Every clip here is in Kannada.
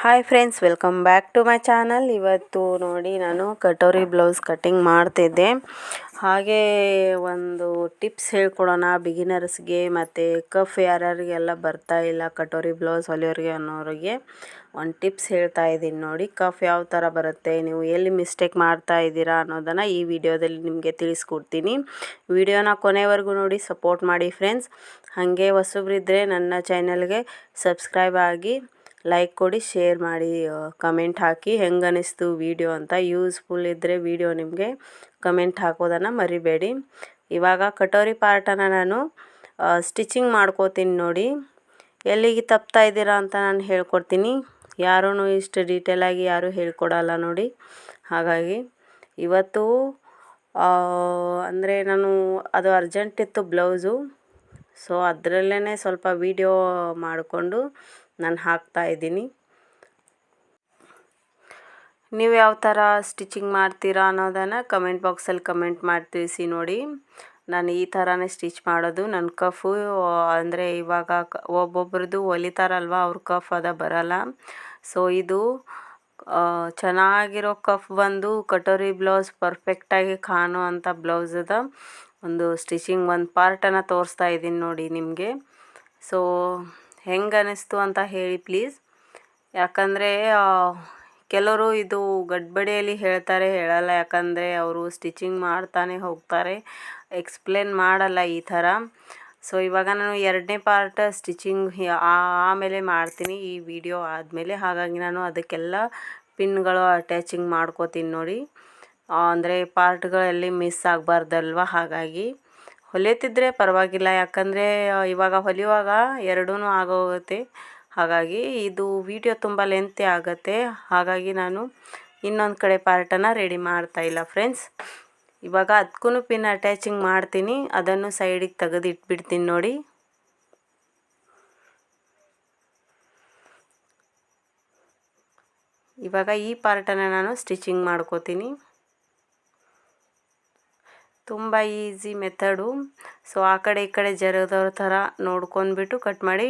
Hi friends welcome back to my channel ಇವತ್ತು ನೋಡಿ ನಾನು ಕಟೋರಿ ಬ್ಲೌಸ್ ಕಟ್ಟಿಂಗ್ ಮಾಡ್ತಿದ್ದೆ. ಹಾಗೆ ಒಂದು ಟಿಪ್ಸ್ ಹೇಳ್ಕೊಡೋಣ ಬಿಗಿನರ್ಸ್ಗೆ ಮತ್ತು ಕಫ್ ಯಾರ್ಯಾರಿಗೆಲ್ಲ ಬರ್ತಾ ಇಲ್ಲ ಕಟೋರಿ ಬ್ಲೌಸ್ ಹೊಲಿಯೋರಿಗೆ ಅನ್ನೋರಿಗೆ. ಒಂದು ಟಿಪ್ಸ್ ಹೇಳ್ತಾ ಇದ್ದೀನಿ ನೋಡಿ ಕಫ್ ಯಾವ ಥರ ಬರುತ್ತೆ, ನೀವು ಎಲ್ಲಿ ಮಿಸ್ಟೇಕ್ ಮಾಡ್ತಾ ಇದ್ದೀರಾ ಅನ್ನೋದನ್ನು ಈ ವಿಡಿಯೋದಲ್ಲಿ ನಿಮಗೆ ತಿಳಿಸ್ಕೊಡ್ತೀನಿ. ವಿಡಿಯೋನ ಕೊನೆವರೆಗೂ ನೋಡಿ ಸಪೋರ್ಟ್ ಮಾಡಿ ಫ್ರೆಂಡ್ಸ್ ಹಾಗೆ ಹೊಸಬ್ರಿದ್ದರೆ ನನ್ನ ಚಾನಲ್ಗೆ ಸಬ್ಸ್ಕ್ರೈಬ್ ಆಗಿ. ಲೈಕ್ ಕೊಡಿ ಶೇರ್ ಮಾಡಿ ಕಮೆಂಟ್ ಹಾಕಿ. ಹೆಂಗೆ ಅನ್ನಿಸ್ತು ವೀಡಿಯೋ ಅಂತ ಯೂಸ್ಫುಲ್ ಇದ್ದರೆ ವೀಡಿಯೋ ನಿಮಗೆ ಕಮೆಂಟ್ ಹಾಕೋದನ್ನು ಮರಿಬೇಡಿ. ಇವಾಗ ಕಟೋರಿ ಪಾರ್ಟನ್ನು ನಾನು ಸ್ಟಿಚಿಂಗ್ ಮಾಡ್ಕೋತೀನಿ ನೋಡಿ. ಎಲ್ಲಿಗೆ ತಪ್ತಾ ಇದ್ದೀರಾ ಅಂತ ನಾನು ಹೇಳ್ಕೊಡ್ತೀನಿ. ಯಾರೂ ಇಷ್ಟು ಡೀಟೇಲಾಗಿ ಯಾರೂ ಹೇಳ್ಕೊಡಲ್ಲ ನೋಡಿ. ಹಾಗಾಗಿ ಇವತ್ತು ಅಂದರೆ ನಾನು ಅದು ಅರ್ಜೆಂಟ್ ಇತ್ತು ಬ್ಲೌಸು ಸೊ ಅದರಲ್ಲೇ ಸ್ವಲ್ಪ ವೀಡಿಯೋ ಮಾಡಿಕೊಂಡು ನಾನು ಹಾಕ್ತಾ ಇದ್ದೀನಿ. ನೀವು ಯಾವ ಥರ ಸ್ಟಿಚಿಂಗ್ ಮಾಡ್ತೀರಾ ಅನ್ನೋದನ್ನು ಕಮೆಂಟ್ ಬಾಕ್ಸಲ್ಲಿ ಕಮೆಂಟ್ ಮಾಡಿ ತಿಳಿಸಿ ನೋಡಿ. ನಾನು ಈ ಥರನೇ ಸ್ಟಿಚ್ ಮಾಡೋದು. ನನ್ನ ಕಫು, ಅಂದರೆ ಇವಾಗ ಒಬ್ಬೊಬ್ರದ್ದು ಹೊಲಿತಾರಲ್ವ ಅವ್ರ ಕಫ್ ಅದ ಬರಲ್ಲ. ಸೊ ಇದು ಚೆನ್ನಾಗಿರೋ ಕಫ್ ಬಂದು ಕಟೋರಿ ಬ್ಲೌಸ್ ಪರ್ಫೆಕ್ಟಾಗಿ ಕಾಣೋ ಅಂಥ ಬ್ಲೌಸ್ ಅದ. ಒಂದು ಸ್ಟಿಚಿಂಗ್ ಒಂದು ಪಾರ್ಟನ್ನು ತೋರಿಸ್ತಾ ಇದ್ದೀನಿ ನೋಡಿ ನಿಮಗೆ. ಸೊ ಹೆಂಗೆ ಅನ್ನಿಸ್ತು ಅಂತ ಹೇಳಿ ಪ್ಲೀಸ್. ಯಾಕಂದರೆ ಕೆಲವರು ಇದು ಗಡ್ಬಡಿಯಲ್ಲಿ ಹೇಳ್ತಾರೆ, ಹೇಳಲ್ಲ. ಯಾಕಂದರೆ, ಅವರು ಸ್ಟಿಚಿಂಗ್ ಮಾಡ್ತಾನೆ ಹೋಗ್ತಾರೆ, ಎಕ್ಸ್ಪ್ಲೇನ್ ಮಾಡಲ್ಲ ಈ ಥರ. ಸೊ, ಇವಾಗ ನಾನು ಎರಡನೇ ಪಾರ್ಟ್ ಸ್ಟಿಚಿಂಗ್ ಆಮೇಲೆ ಮಾಡ್ತೀನಿ ಈ ವಿಡಿಯೋ ಆದಮೇಲೆ. ಹಾಗಾಗಿ ನಾನು ಅದಕ್ಕೆಲ್ಲ ಪಿನ್ಗಳು ಅಟ್ಯಾಚಿಂಗ್ ಮಾಡ್ಕೋತೀನಿ ನೋಡಿ. ಅಂದರೆ ಪಾರ್ಟ್ಗಳಲ್ಲಿ ಮಿಸ್ ಆಗಬಾರ್ದಲ್ವ? ಹಾಗಾಗಿ ಹೊಲಿಯುತ್ತಿದ್ರೆ ಪರವಾಗಿಲ್ಲ. ಯಾಕಂದರೆ ಇವಾಗ ಹೊಲಿಯುವಾಗ ಎರಡೂ ಆಗೋಗುತ್ತೆ. ಹಾಗಾಗಿ ಇದು ವಿಡಿಯೋ ತುಂಬ ಲೆಂತಿ ಆಗುತ್ತೆ. ಹಾಗಾಗಿ ನಾನು ಇನ್ನೊಂದು ಕಡೆ ಪಾರ್ಟನ್ನು ರೆಡಿ ಮಾಡ್ತಾ ಇಲ್ಲ ಫ್ರೆಂಡ್ಸ್ ಇವಾಗ ಅದಕ್ಕೂ ಪಿನ್ ಅಟ್ಯಾಚಿಂಗ್ ಮಾಡ್ತೀನಿ. ಅದನ್ನು ಸೈಡಿಗೆ ತೆಗೆದು ಇಟ್ಬಿಡ್ತೀನಿ ನೋಡಿ. ಇವಾಗ ಈ ಪಾರ್ಟನ್ನು ನಾನು ಸ್ಟಿಚಿಂಗ್ ಮಾಡ್ಕೋತೀನಿ. ತುಂಬ ಈಸಿ ಮೆಥಡು ಸೊ ಆ ಕಡೆ ಈ ಕಡೆ ಜರದವ್ರ ಥರ ನೋಡ್ಕೊಂಡ್ಬಿಟ್ಟು ಕಟ್ ಮಾಡಿ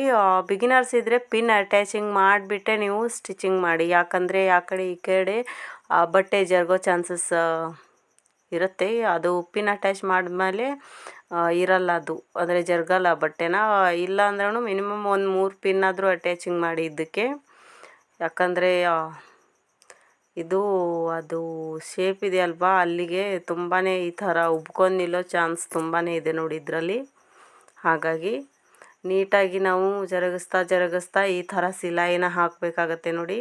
ಬಿಗಿನರ್ಸ್ ಇದ್ದರೆ ಪಿನ್ ಅಟ್ಯಾಚಿಂಗ್ ಮಾಡಿಬಿಟ್ಟೆ ನೀವು ಸ್ಟಿಚಿಂಗ್ ಮಾಡಿ. ಯಾಕಂದರೆ ಆ ಕಡೆ ಈ ಕಡೆ ಬಟ್ಟೆ ಜರಗೋ ಚಾನ್ಸಸ್ ಇರುತ್ತೆ. ಅದು ಪಿನ್ ಅಟ್ಯಾಚ್ ಮಾಡಿದ್ಮೇಲೆ ಇರಲ್ಲ ಅದು. ಅಂದರೆ ಜರಗಲ್ಲ ಬಟ್ಟೆನ. ಇಲ್ಲ ಅಂದ್ರೂ ಮಿನಿಮಮ್ ಒಂದು ಮೂರು ಪಿನ್ ಆದರೂ ಅಟ್ಯಾಚಿಂಗ್ ಮಾಡಿ ಇದಕ್ಕೆ ಯಾಕಂದರೆ ಇದು, ಅದು ಶೇಪ್ ಇದೆ ಅಲ್ವಾ ಅಲ್ಲಿಗೆ ತುಂಬಾ ಈ ಥರ ಉಬ್ಕೊಂಡು ನಿಲ್ಲೋ ಚಾನ್ಸ್ ತುಂಬಾ ಇದೆ ನೋಡಿ ಇದರಲ್ಲಿ. ಹಾಗಾಗಿ ನೀಟಾಗಿ ನಾವು ಜರಗಿಸ್ತಾ ಜರಗಿಸ್ತಾ ಈ ಥರ ಸಿಲಾಯಿನ ಹಾಕಬೇಕಾಗತ್ತೆ ನೋಡಿ.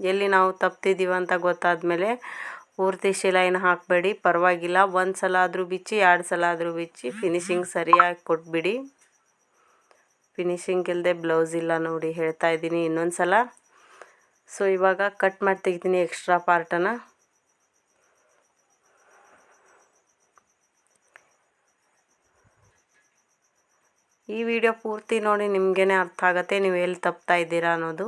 ಎಲ್ಲಿ ನಾವು ತಪ್ತಿದ್ದೀವಿ ಅಂತ ಗೊತ್ತಾದ ಮೇಲೆ ಪೂರ್ತಿ ಶಿಲಾಯಿನ ಹಾಕಬೇಡಿ, ಪರವಾಗಿಲ್ಲ. ಒಂದು ಸಲ ಆದರೂ ಬಿಚ್ಚಿ ಎರಡು ಸಲ ಆದರೂ ಬಿಚ್ಚಿ ಫಿನಿಶಿಂಗ್ ಸರಿಯಾಗಿ ಕೊಟ್ಬಿಡಿ. ಫಿನಿಶಿಂಗ್ ಇಲ್ಲದೆ ಬ್ಲೌಸ್ ಇಲ್ಲ ನೋಡಿ ಹೇಳ್ತಾ ಇದ್ದೀನಿ ಇನ್ನೊಂದು ಸಲ ಸೊ ಇವಾಗ ಕಟ್ ಮಾಡಿ ತೆಗಿತೀನಿ ಎಕ್ಸ್ಟ್ರಾ ಪಾರ್ಟನ್ನು ಈ ವಿಡಿಯೋ ಪೂರ್ತಿ ನೋಡಿ ನಿಮಗೇ ಅರ್ಥ ಆಗುತ್ತೆ, ನೀವು ಎಲ್ಲಿ ತಪ್ತಾ ಇದ್ದೀರಾ ಅನ್ನೋದು.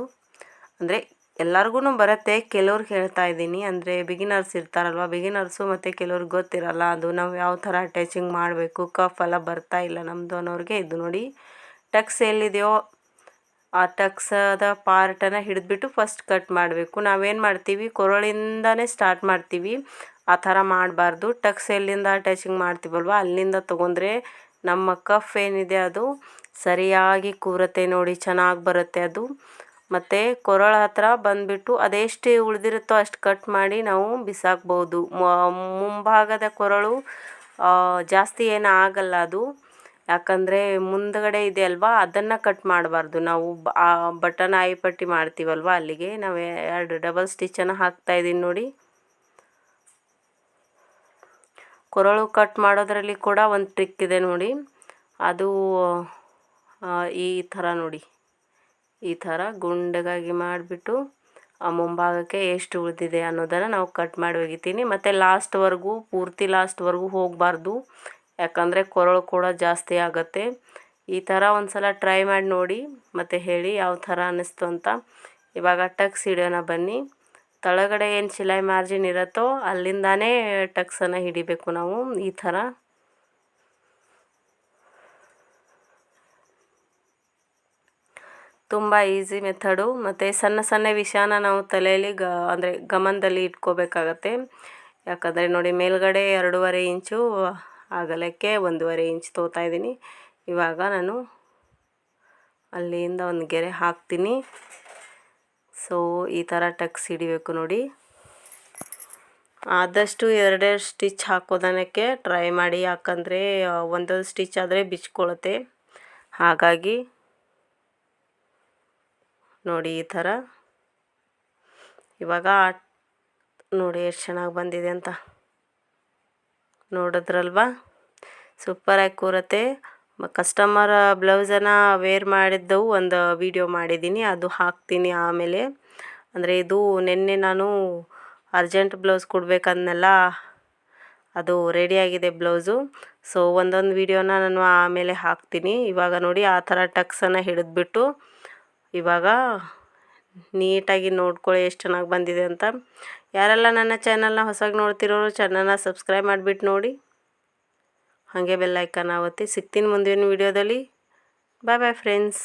ಅಂದರೆ ಎಲ್ಲರಿಗೂ ಬರುತ್ತೆ ಕೆಲವ್ರಿಗೆ ಹೇಳ್ತಾ ಇದ್ದೀನಿ. ಅಂದರೆ ಬಿಗಿನರ್ಸ್ ಇರ್ತಾರಲ್ವ ಬಿಗಿನರ್ಸು ಮತ್ತು ಕೆಲವ್ರಿಗೆ ಗೊತ್ತಿರಲ್ಲ ಅದು, ನಾವು ಯಾವ ಥರ ಅಟ್ಯಾಚಿಂಗ್ ಮಾಡಬೇಕು ಕಫ್ ಎಲ್ಲ ಬರ್ತಾ ಇಲ್ಲ ನಮ್ಮದು ಅನ್ನೋರಿಗೆ. ಇದು ನೋಡಿ ಟಕ್ಸ್ ಎಲ್ಲಿದೆಯೋ ಆ ಟಕ್ಸದ ಪಾರ್ಟನ್ನು ಹಿಡಿದ್ಬಿಟ್ಟು ಫಸ್ಟ್ ಕಟ್ ಮಾಡಬೇಕು. ನಾವೇನು ಮಾಡ್ತೀವಿ? ಕೊರಳಿಂದನೇ ಸ್ಟಾರ್ಟ್ ಮಾಡ್ತೀವಿ. ಆ ಥರ ಮಾಡಬಾರ್ದು. ಟಕ್ಸ್ ಎಲ್ಲಿಂದ ಅಟ್ಯಾಚಿಂಗ್ ಮಾಡ್ತೀವಲ್ವ? ಅಲ್ಲಿಂದ ತೊಗೊಂಡ್ರೆ ನಮ್ಮ ಕಫ್ ಏನಿದೆ ಅದು. ಸರಿಯಾಗಿ ಕೂರುತ್ತೆ ನೋಡಿ, ಚೆನ್ನಾಗಿ ಬರುತ್ತೆ ಅದು. ಮತ್ತು ಕೊರಳ ಹತ್ರ ಬಂದುಬಿಟ್ಟು ಅದೆಷ್ಟು ಉಳಿದಿರುತ್ತೋ ಅಷ್ಟು ಕಟ್ ಮಾಡಿ ನಾವು ಬಿಸಾಕ್ಬೋದು. ಮುಂಭಾಗದ ಕೊರಳು ಜಾಸ್ತಿ ಏನು ಆಗಲ್ಲ ಅದು. ಯಾಕಂದರೆ ಮುಂದುಗಡೆ ಇದೆ ಅಲ್ವಾ, ಅದನ್ನು ಕಟ್ ಮಾಡಬಾರ್ದು. ನಾವು ಬಟನ್ ಆಯಿ ಪಟ್ಟಿ ಮಾಡ್ತೀವಲ್ವ ಅಲ್ಲಿಗೆ. ನಾವು ಎರಡು ಡಬಲ್ ಸ್ಟಿಚ್ಚನ್ನು ಹಾಕ್ತಾಯಿದ್ದೀನಿ ನೋಡಿ. ಕೊರಳು ಕಟ್ ಮಾಡೋದ್ರಲ್ಲಿ ಕೂಡ ಒಂದು ಟ್ರಿಕ್ ಇದೆ ನೋಡಿ. ಅದು ಈ ಥರ ನೋಡಿ. ಈ ಥರ ಗುಂಡಗಾಗಿ ಮಾಡಿಬಿಟ್ಟು ಆ ಮುಂಭಾಗಕ್ಕೆ ಎಷ್ಟು ಉಳಿದಿದೆ ಅನ್ನೋದನ್ನು ನಾವು ಕಟ್ ಮಾಡಿ ಒಗಿತೀನಿ ಮತ್ತು ಲಾಸ್ಟ್ವರೆಗೂ ಪೂರ್ತಿ ಲಾಸ್ಟ್ವರೆಗೂ ಹೋಗಬಾರ್ದು. ಯಾಕಂದರೆ ಕೊರಳು ಕೂಡ ಜಾಸ್ತಿ ಆಗುತ್ತೆ. ಈ ಥರ ಒಂದು ಸಲ ಟ್ರೈ ಮಾಡಿ ನೋಡಿ, ಮತ್ತು ಹೇಳಿ ಯಾವ ಥರ ಅನ್ನಿಸ್ತು ಅಂತ. ಇವಾಗ ಟಕ್ಸ್ ಹಿಡಿಯೋಣ ಬನ್ನಿ. ತಳಗಡೆ ಏನು ಸಿಲಾಯಿ ಮಾರ್ಜಿನ್ ಇರುತ್ತೋ ಅಲ್ಲಿಂದಾನೇ ಟಕ್ಸನ್ನು ಹಿಡಿಬೇಕು ನಾವು ಈ ಥರ. ತುಂಬ ಈಸಿ ಮೆಥಡು, ಮತ್ತು ಸಣ್ಣ ಸಣ್ಣ ವಿಷಯನ ನಾವು ತಲೆಯಲ್ಲಿ ಗ, ಅಂದರೆ ಗಮನದಲ್ಲಿ ಇಟ್ಕೋಬೇಕಾಗತ್ತೆ. ಯಾಕಂದರೆ ನೋಡಿ ಮೇಲ್ಗಡೆ ಎರಡೂವರೆ ಇಂಚು ಅಗಲಕ್ಕೆ ಒಂದೂವರೆ ಇಂಚ್ ತೋತಾ ಇದ್ದೀನಿ. ಇವಾಗ ನಾನು ಅಲ್ಲಿಂದ ಒಂದು ಗೆರೆ ಹಾಕ್ತೀನಿ. ಸೊ ಈ ಥರ ಟಕ್ಸ್ ಹಿಡಿಬೇಕು ನೋಡಿ. ಆದಷ್ಟು ಎರಡೆರಡು ಸ್ಟಿಚ್ ಹಾಕೋದನಕ್ಕೆ ಟ್ರೈ ಮಾಡಿ, ಯಾಕಂದರೆ ಒಂದೊಂದು ಸ್ಟಿಚ್ ಆದರೆ ಬಿಚ್ಕೊಳ್ಳುತ್ತೆ ಹಾಗಾಗಿ ನೋಡಿ ಈ ಥರ ಇವಾಗ ನೋಡಿ ಎಷ್ಟು ಚೆನ್ನಾಗಿ ಬಂದಿದೆ ಅಂತ. ನೋಡಿದ್ರಲ್ವಾ? ಸೂಪರಾಗಿ ಕೂರತ್ತೆ. ಕಸ್ಟಮರ್ ಬ್ಲೌಸನ್ನು ವೇರ್ ಮಾಡಿದ್ದವು, ಒಂದು ವಿಡಿಯೋ ಮಾಡಿದ್ದೀನಿ, ಅದು ಹಾಕ್ತೀನಿ ಆಮೇಲೆ. ಅಂದರೆ ಇದು ನಿನ್ನೆ ನಾನು ಅರ್ಜೆಂಟ್ ಬ್ಲೌಸ್ ಕೊಡಬೇಕಂದ್ನೆಲ್ಲ ಅದು ರೆಡಿಯಾಗಿದೆ ಬ್ಲೌಸು. ಸೊ ಒಂದೊಂದು ವೀಡಿಯೋನ ನಾನು ಆಮೇಲೆ ಹಾಕ್ತೀನಿ. ಇವಾಗ ನೋಡಿ ಆ ಥರ ಟಕ್ಸನ್ನು ಹಿಡಿದ್ಬಿಟ್ಟು ಇವಾಗ ನೀಟಾಗಿ ನೋಡ್ಕೊಳ್ಳಿ ಎಷ್ಟು ಚೆನ್ನಾಗಿ ಬಂದಿದೆ ಅಂತ. ಯಾರೆಲ್ಲ ನನ್ನ ಚಾನಲ್ನ ಹೊಸದಾಗಿ ನೋಡ್ತಿರೋರು ಚಾನಲ್ನ ಸಬ್ಸ್ಕ್ರೈಬ್ ಮಾಡಿಬಿಟ್ಟು ನೋಡಿ. ಹಾಗೆ ಬೆಲ್ಲೈಕನ್ ಒತ್ತಿ ಸಿಗ್ತೀನಿ ಮುಂದಿನ ವೀಡಿಯೋದಲ್ಲಿ. ಬಾಯ್ ಬಾಯ್ ಫ್ರೆಂಡ್ಸ್